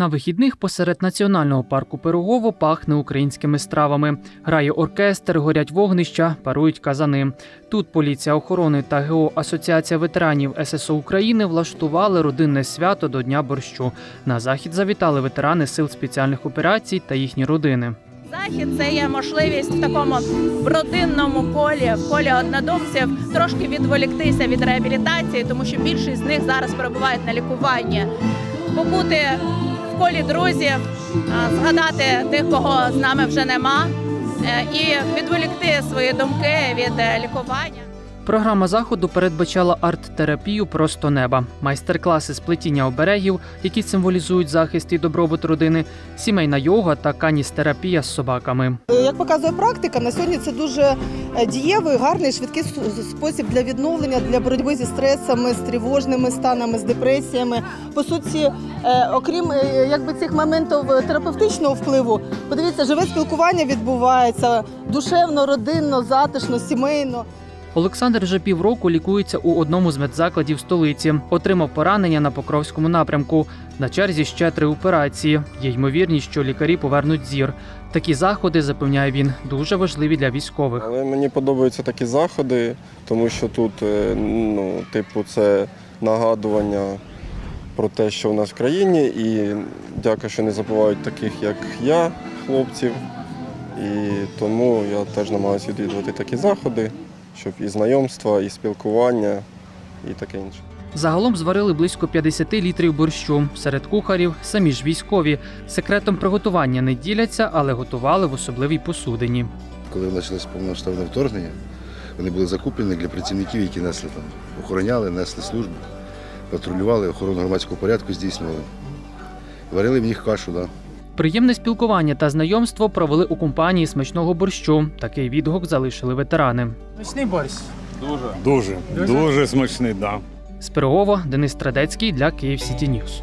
На вихідних посеред національного парку Пирогово пахне українськими стравами. Грає оркестр, горять вогнища, парують казани. Тут поліція охорони та ГО Асоціація ветеранів ССО України влаштували родинне свято до Дня борщу. На захід завітали ветерани сил спеціальних операцій та їхні родини. Захід це є можливість в такому родинному колі, в колі однодумців трошки відволіктися від реабілітації, тому що більшість з них зараз перебувають на лікуванні. Побути колі друзів, згадати тих, кого з нами вже нема, е, і відволікти свої думки від е, лікування. Програма заходу передбачала арт-терапію просто неба, майстер-класи з плетіння оберегів, які символізують захист і добробут родини, сімейна йога та каністерапія з собаками. Як показує практика, на сьогодні це дуже е, дієвий, гарний, швидкий спосіб для відновлення, для боротьби зі стресами, з тривожними станами, з депресіями. По суті, е, окрім е, якби цих моментів терапевтичного впливу, подивіться, живе спілкування відбувається душевно, родинно, затишно, сімейно. Олександр вже півроку лікується у одному з медзакладів столиці. Отримав поранення на Покровському напрямку. На черзі ще три операції. Є ймовірність, що лікарі повернуть зір. Такі заходи, запевняє він, дуже важливі для військових. Але мені подобаються такі заходи, тому що тут, е, ну, типу, це нагадування про те, що в нас в країні, і дякую, що не забувають таких, як я, хлопців. І тому я теж намагаюся відвідувати такі заходи, щоб і знайомства, і спілкування, і таке інше. Загалом зварили близько 50 літрів борщу. Серед кухарів самі ж військові. Секретом приготування не діляться, але готували в особливій посудині. Коли почалось повномасштабне вторгнення, вони були закуплені для працівників, які несли там, охороняли, несли службу, патрулювали, охорону громадського порядку здійснювали. Варили в них кашу, да. Приємне спілкування та знайомство провели у компанії смачного борщу. Такий відгук залишили ветерани. Смачний борщ. Дуже, дуже смачний, да. З Пирогова Денис Традецький для Київ Сіті Ньюс.